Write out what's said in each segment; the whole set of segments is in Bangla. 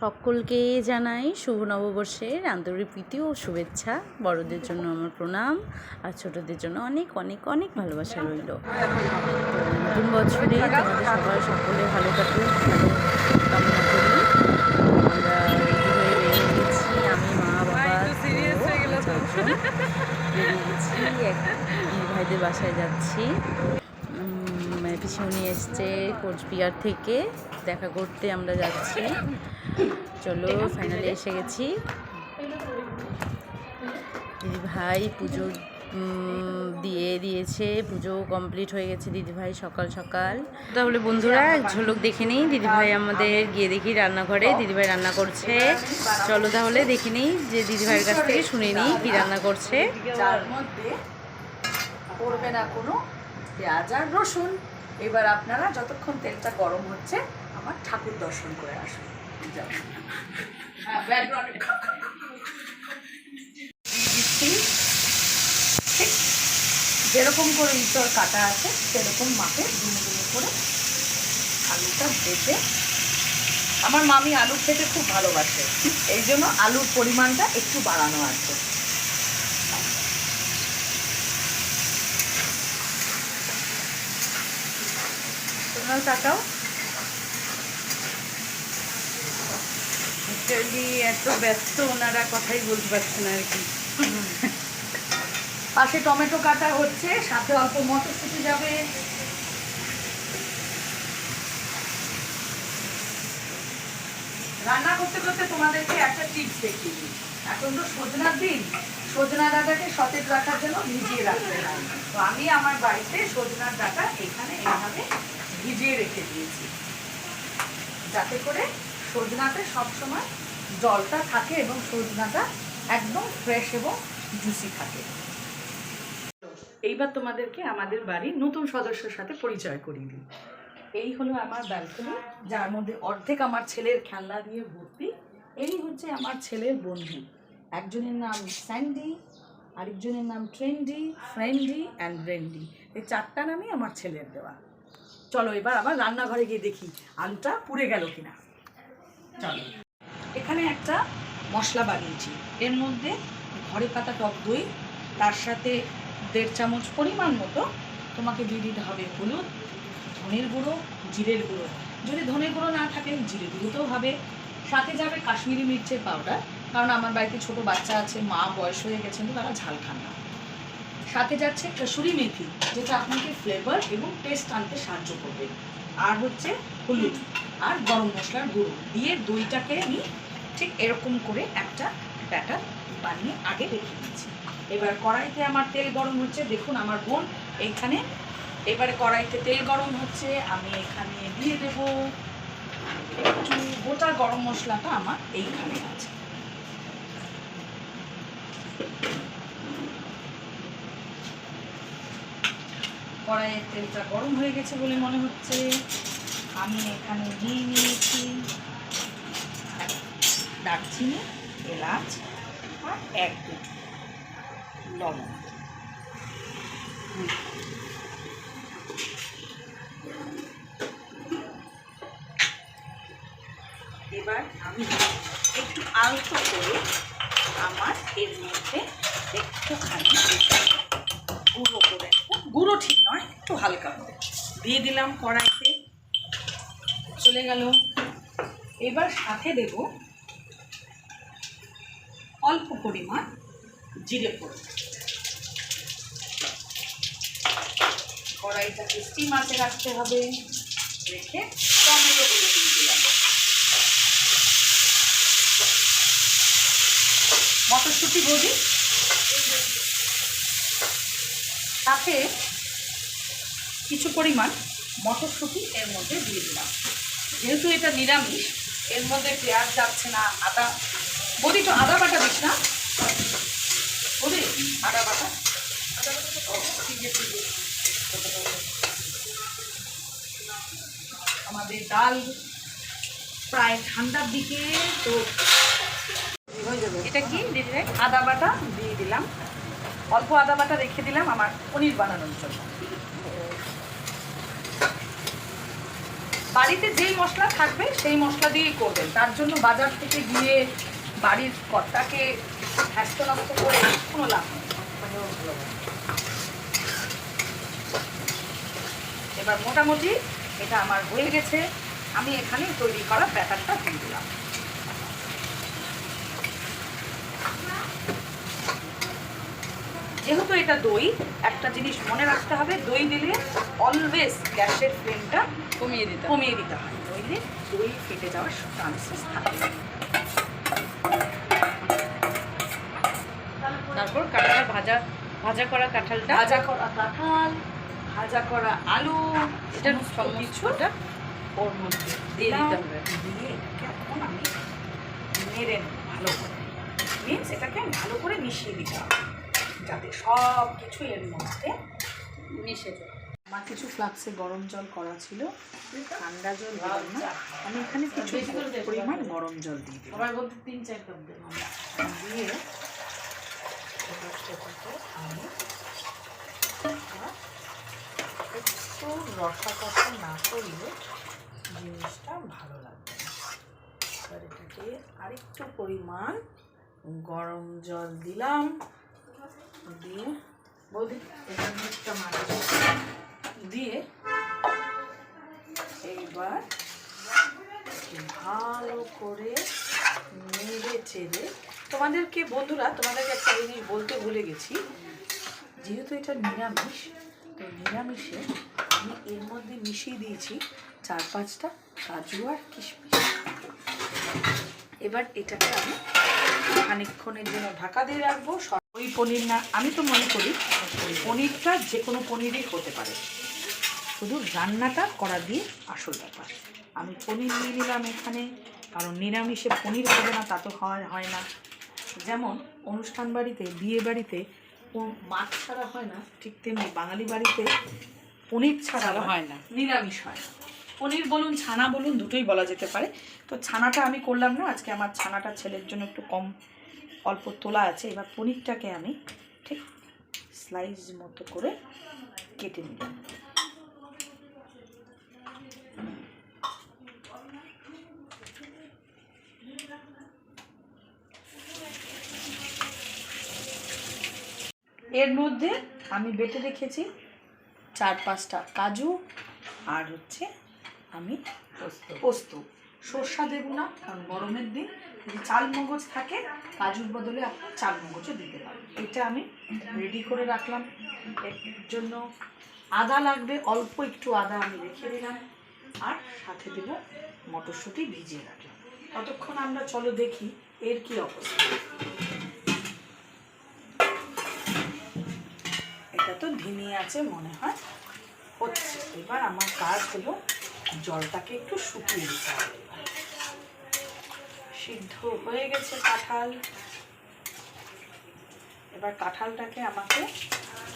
সকলকে জানাই শুভ নববর্ষের আন্তরিক প্রীতি ও শুভেচ্ছা। বড়দের জন্য আমার প্রণাম আর ছোটদের জন্য অনেক অনেক অনেক ভালোবাসা রইল। নতুন বছরে তোমাদের সবাই সকলে ভালো কাটুক ভালো কামনা করি। আমরা হয়ে বেরিয়ে গেছি আমি মা বাবা বেরিয়ে গেছি। ভাইদের বাসায় যাচ্ছি। উম, পিছুনি এসছে কোচবিহার থেকে। দেখা করতে আমরা যাচ্ছি। চলো ফাইনালি এসে গেছি। দিদি ভাই পুজো দিয়ে দিয়েছে। পুজো কমপ্লিট হয়ে গেছে দিদি ভাই সকাল সকাল। তাহলে বন্ধুরা এক ঝলক দেখে নিই। দিদি ভাই আমাদের গিয়ে দেখি রান্নাঘরে। দিদি ভাই রান্না করছে। চলো তাহলে দেখে নিই যে দিদি ভাইয়ের কাছ থেকে শুনে নিই কি রান্না করছে। পড়বে না কোনো পেঁয়াজ আর রসুন। এবার আপনারা যতক্ষণ তেলটা গরম হচ্ছে, আমার ঠাকুর দর্শন করে আসুন। হ্যাঁ। ঠিক। যেরকম করে ইঁচড় কাটা আছে, সেরকম মাপে দুমে দুমে করে আলুটা ভেজে আমার মামি আলু খেতে খুব ভালোবাসে। এই জন্য আলুর পরিমাণটা একটু বাড়ানো আছে। তোমরাও তাকাও অ্যাকচুয়ালি এত ব্যস্ত, ওনারা কথাই বলতে পারছেন আর কি। পাশে টমেটো কাটা হচ্ছে, সাথে অল্প মটরশুঁটি যাবে। রান্না করতে করতে তোমাদেরকে একটা টিপস দেখি এখন তো সজনার দিন, সজনা ডাঁটাকে সতেজ রাখার জন্য ভিজিয়ে রাখতে হয়। তো আমি আমার বাড়িতে সজনার ডাঁটা এখানে এইভাবে ভিজিয়ে রেখে দিয়েছি। যাতে করে সজনাতে সবসময় জলটা থাকে এবং সজনাটা একদম ফ্রেশ এবং জুসি থাকে। এইবার তোমাদেরকে আমাদের বাড়ির নতুন সদস্যের সাথে পরিচয় করিয়ে দিই। এই হলো আমার ব্যালকনি যার মধ্যে অর্ধেক আমার ছেলের খেলনা দিয়ে ভর্তি। এই হচ্ছে আমার ছেলের বন্ধু। একজনের নাম স্যান্ডি আরেকজনের নাম ট্রেন্ডি ফ্রেন্ডি অ্যান্ড ব্রেন্ডি এই চারটা নামই আমার ছেলের দেওয়া। চলো এবার আবার রান্নাঘরে গিয়ে দেখি আলুটা পুড়ে গেল কিনা। চলো। এখানে একটা মশলা বানিয়েছি। এর মধ্যে ঘরে পাতা টক দই, তার সাথে দেড় চামচ পরিমাণ মতো তোমাকে দিয়ে দিতে হবে হলুদ, ধনের গুঁড়ো, জিরের গুঁড়ো। যদি ধনের গুঁড়ো না থাকে, জিরে গুঁড়োতেও হবে। সাথে যাবে কাশ্মীরি মির্চের পাউডার, কারণ আমার বাড়িতে ছোট বাচ্চা আছে, মা বয়স হয়ে গেছেন তো তারা ঝাল খান না। সাথে যাচ্ছে কসুরি মেথি, যেটা আপনাকে ফ্লেভার এবং টেস্ট আনতে সাহায্য করবে। আর হচ্ছে হলুদ আর গরম মশলার গুঁড়ো। দিয়ে দইটাকে আমি ঠিক এরকম করে একটা ব্যাটার বানিয়ে আগে রেখে দিচ্ছি। এবার কড়াইতে আমার তেল গরম হচ্ছে। দেখুন আমার বোন এইখানে এবারে কড়াইতে তেল গরম হচ্ছে। আমি এখানে দিয়ে দেব একটু গোটা গরম মশলাটা আমার এইখানে আছে। কড়াইয়ের তেলটা গরম হয়ে গেছে বলে মনে হচ্ছে। আমি এখানে নিয়ে নিয়েছি। দারচিনি, এলাচ আর এক লবণ। এবার আমি একটু আলতো করে আমার এর মধ্যে একটুখানি গুঁড়ো করে গুঁড়ো ঠিক নয় একটু হালকা করে। দিয়ে দিলাম কড়াইতে। চলে গেল। এবার সাথে দেব অল্প পরিমাণ জিরে ফোড়ন। কড়াইটাকে স্টিম আঁচে রাখতে হবে। রেখে টমেটোগুলো দিয়ে দিলাম। মটরশুঁটি ভজি সাথে কিছু পরিমাণ মটরশুঁটি এর মধ্যে দিয়ে দিলাম। যেহেতু এটা নিরামিষ, এর মধ্যে পেঁয়াজ যাচ্ছে না, আদা, বদি তো আদা বাটা দিস না? বদি, আদা বাটা। আমাদের ডাল প্রায় ঠান্ডার দিকে, তো এটা কি? দিদি আদা বাটা দিয়ে দিলাম। অল্প আদা বাটা রেখে দিলাম আমার পনির বানানোর জন্য। বাড়িতে যেই মশলা থাকবে, সেই মশলা দিয়েই করবেন। তার জন্য বাজার থেকে গিয়ে বাড়ির কর্তাকে নষ্ট করে কোনো লাভ এবার মোটামুটি এটা আমার হয়ে গেছে। আমি এখানে তৈরি করা ব্যাটারটা দিয়ে দিলাম। যেহেতু এটা দই, একটা জিনিস মনে রাখতে হবে, দই দিলে অলওয়েজ গ্যাসের ফ্লেমটা কমিয়ে দিতে কমিয়ে দিতে হয়। নইলে দই ফেটে যাওয়ার চান্সেস থাকে। তারপর কাঁঠাল ভাজা ভাজা করা কাঁঠালটা। ভাজা করা কাঁঠাল ভাজা করা আলু এটা সমস্ত কিছু সমস্তটা ওর মধ্যে দিয়ে দিতে হবে। দিয়ে এখন আমি নেড়ে নেব ভালো করে। মিনস এটাকে ভালো করে মিশিয়ে দিতে হবে। যাতে সব কিছু এর মধ্যে মিশে যায়। আমার কিছু ফ্লাক্সে গরম জল করা ছিল ঠান্ডা জল দিলাম না। আমি এখানে কিছু। পরিমাণ গরম জল দিয়ে দিলাম। তিন চার কাপ দেবো। দিয়ে আমি একটু রসা কষা না করলে জিনিসটা ভালো লাগবে। এবার এটাকে আরেকটু পরিমাণ গরম জল দিলাম। দিয়ে বৌদি এখানে একটা মাছ দিয়ে এইবার ভালো করে নেড়ে চেড়ে তোমাদেরকে বন্ধুরা, তোমাদেরকে একটা জিনিস বলতে ভুলে গেছি, যেহেতু এটা নিরামিষ, তো নিরামিষে আমি এর মধ্যে মিশিয়ে দিয়েছি চার পাঁচটা কাজু আর কিশমিশ। এবার এটাকে আমি খানিকক্ষণের জন্য ঢাকা দিয়ে রাখব। ওই পনির না, আমি তো মনে করি, পনিরটা যে কোনো পনিরই হতে পারে। শুধু রান্নাটা করা দিয়ে আসল ব্যাপার। আমি পনির নিয়ে নিলাম এখানে কারণ নিরামিষে পনির হবে না তা তো হয় হয় না। যেমন অনুষ্ঠান বাড়িতে বিয়ে বাড়িতে মাছ ছাড়া হয় না ঠিক তেমনি বাঙালি বাড়িতে পনির ছাড়া হয় না। নিরামিষ হয় না। পনির বলুন ছানা বলুন দুটোই বলা যেতে পারে। তো ছানাটা আমি করলাম না আজকে আমার ছানাটা ছেলের জন্য একটু কম অল্প তোলা আছে। এবার পনিরটাকে আমি ঠিক স্লাইস মতো করে কেটে নিলাম। এর মধ্যে আমি বেটে রেখেছি চার পাঁচটা কাজু আর হচ্ছে আমি পোস্ত। সর্ষা দেব না কারণ গরমের দিন যদি চাল মগজ থাকে কাজুর বদলে আপনার চাল মগজও দিতে পারেন। এটা আমি রেডি করে রাখলাম। এর জন্য আদা লাগবে অল্প একটু আদা আমি রেখে দিলাম। আর সাথে দেব মটরশুঁটি ভিজিয়ে রাখলাম। ততক্ষণ আমরা চলো দেখি এর কি অবস্থা এটা তো ধিমি আছে মনে হয়। হচ্ছে, এবার আমার কাজ হলো জলটাকে একটু শুকিয়ে দিতে হবে। সিদ্ধ হয়ে গেছে কাঁঠাল। এবার কাঁঠালটাকে আমাকে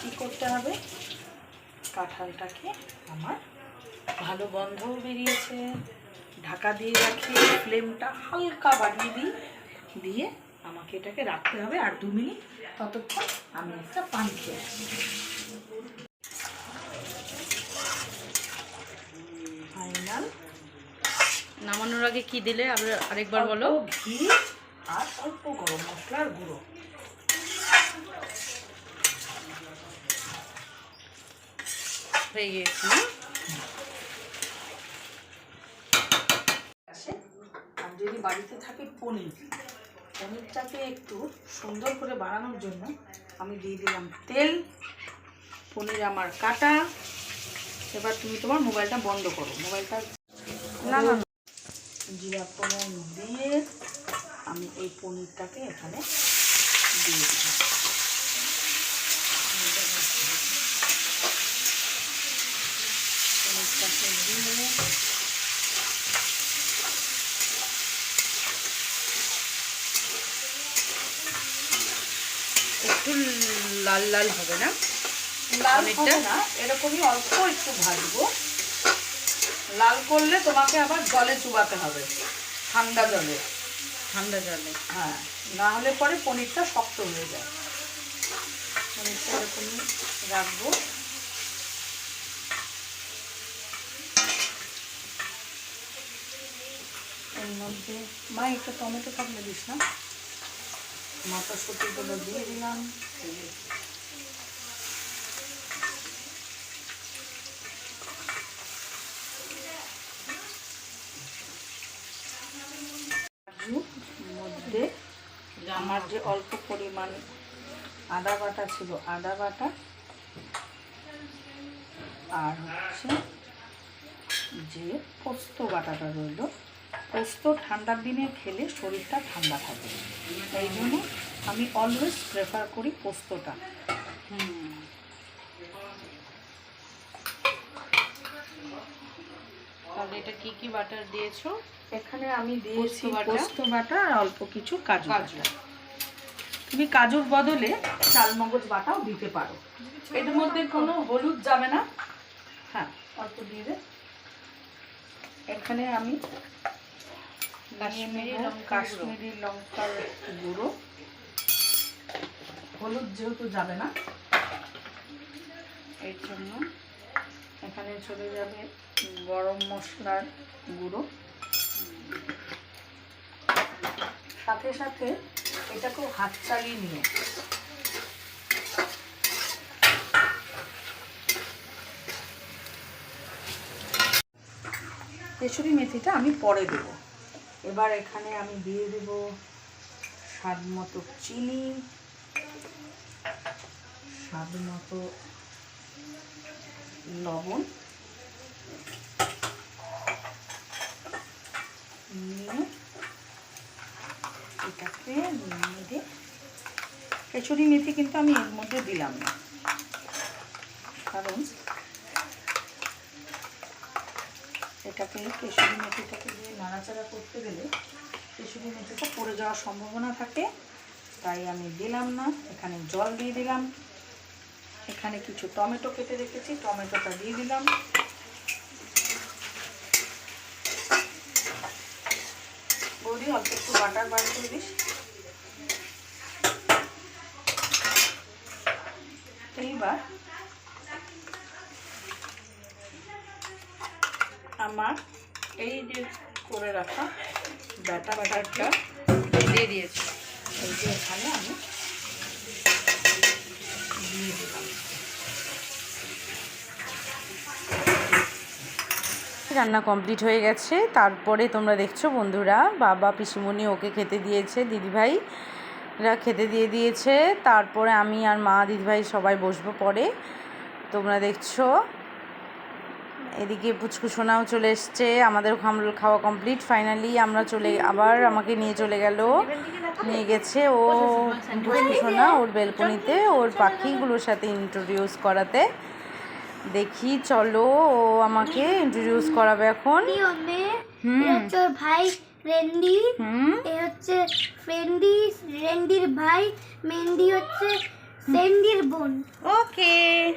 কি করতে হবে? কাঁঠালটাকে আমার ভালো গন্ধও বেরিয়েছে। ঢাকা দিয়ে রাখি ফ্লেমটা হালকা বাড়িয়ে দিই। দিয়ে আমাকে এটাকে রাখতে হবে আর দু মিনিট ততক্ষণ আমি একটা পানি খেয়ে ফাইনাল নামানোর আগে কি দিলে? আরেকবার বলো। ঘি আর অল্প গরম মশলার গুঁড়ো। হয়ে গিয়েছে না? আর যদি বাড়িতে থাকে পনির পনিরটাকে একটু সুন্দর করে বাড়ানোর জন্য আমি দিয়ে দিলাম তেল। পনির আমার কাটা। এবার তুমি তোমার মোবাইলটা বন্ধ করো। মোবাইলটা না না জিরা ফোড়ন দিয়ে আমি এই পনিরটাকে এখানে দিয়ে পনিরটাকে দিয়ে একটু লাল লাল হবে না? লাল অনেকটা? হবে না এরকমই অল্প একটু ভাজবো। লাল করলে তোমাকে আবার জলে চুবাতে হবে ঠান্ডা জলে। ঠান্ডা জলে। হ্যাঁ না হলে পরে পনিরটা শক্ত হয়ে যায়। পনিরটা এরকমই রাখব। এর মধ্যে মা একটা টমেটো থাকলে দিস না। মটরশুঁটিগুলো দিয়ে দিলাম কাজু মধ্যে আমার যে অল্প পরিমাণ আদা বাটা ছিল আদা বাটা আর হচ্ছে যে পোস্ত বাটাটা রইল পোস্ত ঠান্ডার দিনে খেলে শরীরটা ঠান্ডা থাকে এই জন্য আমি অলওয়েজ প্রেফার করি পোস্তটা তাহলে এটা কি কি বাটার দিয়েছ এখানে আমি দিয়েছি পোস্ত বাটা? আর অল্প কিছু কাজু কাজু। বাটা। তুমি কাজুর বদলে চালমগজ বাটাও দিতে পারো। এর মধ্যে কোনো হলুদ যাবে না। হ্যাঁ অল্প দিয়ে দে। এখানে আমি কাশ্মীরি লঙ্কার গুঁড়ো। কাশ্মীরি লঙ্কার গুঁড়ো। হলুদ যেহেতু যাবে না এর জন্য এখানে চলে যাবে গরম মশলার গুঁড়ো। সাথে সাথে এটাকেও হাত চালিয়ে নিয়ে। কেশরি মেথিটা আমি পরে দেব। এবার এখানে আমি দিয়ে দেব স্বাদ মতো চিনি, স্বাদ মতো লবণ, নিয়ে এটাকে নেড়ে কেশরি মেথি কিন্তু আমি এর মধ্যে দিলাম না। কারণ এটাকে কেশরি মেথিটাকে দিয়ে নাড়াচাড়া করতে গেলে কেশরি মেথিটা পড়ে যাওয়ার সম্ভাবনা থাকে, তাই আমি দিলাম না। এখানে জল দিয়ে দিলাম। এখানে কিছু টমেটো কেটে রেখেছি, টমেটোটা দিয়ে দিলাম। বৌদি অল্প একটু বাটার বার করে দিস। এইবার আমার এই যে করে রাখা ব্যাটা ব্যাটারটা দিয়ে দিয়েছ। এই যে এখানে আমি দিয়ে দিলাম। রান্না কমপ্লিট হয়ে গেছে। তারপরে তোমরা দেখছ বন্ধুরা, বাবা পিসিমণি ওকে খেতে দিয়েছে দিদিভাইরা খেতে দিয়ে দিয়েছে। তারপরে আমি আর মা দিদিভাই সবাই বসবো পরে। তোমরা দেখছ, এদিকে পুচকু সোনাও চলে এসছে, আমাদের খাওয়া কমপ্লিট ফাইনালি আমরা চলে, আবার আমাকে নিয়ে চলে গেল। নিয়ে গেছে ও পুচকু সোনা, ওর বেলকনিতে ওর পাখিগুলোর সাথে ইন্ট্রোডিউস করাতে। দেখি চলো ও আমাকে ইন্ট্রোডিউস করাবে এখন। হচ্ছে ভাই ফ্রেন্ডি হুম। এ হচ্ছে ফ্রেন্ডি রেন্ডির ভাই। মেন্ডি হচ্ছে সেন্ডির বোন। ওকে।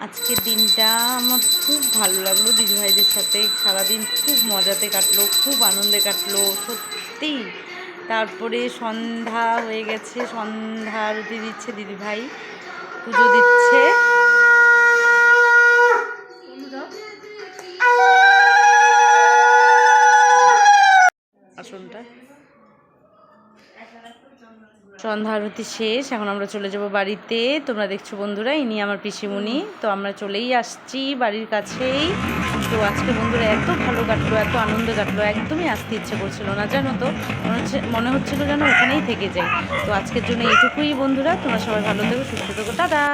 আজকের দিনটা আমার খুব ভালো লাগল দিদিভাইদের সাথে। সারাদিন খুব মজাতে কাটলো খুব আনন্দে কাটলো সত্যি। তারপরে সন্ধ্যা হয়ে গেছে সন্ধ্যা আরতি দিচ্ছে দিদিভাই। পুজো দিচ্ছে। সন্ধ্যা আরতি শেষ, এখন আমরা চলে যাব বাড়িতে। তোমরা দেখছ বন্ধুরা, ইনি আমার পিসিমুনি তো আমরা চলেই আসছি বাড়ির কাছেই। তো আজকে বন্ধুরা এত ভালো কাটলো, এত আনন্দ কাটলো, একদমই আসতে ইচ্ছে করছিল না, জানো তো? মনে হচ্ছে মনে হচ্ছিল যেন ওখানেই থেকে যায় তো আজকের জন্য এইটুকুই বন্ধুরা, তোমরা সবাই ভালো থেকো, সুস্থ থেকো, টাটা!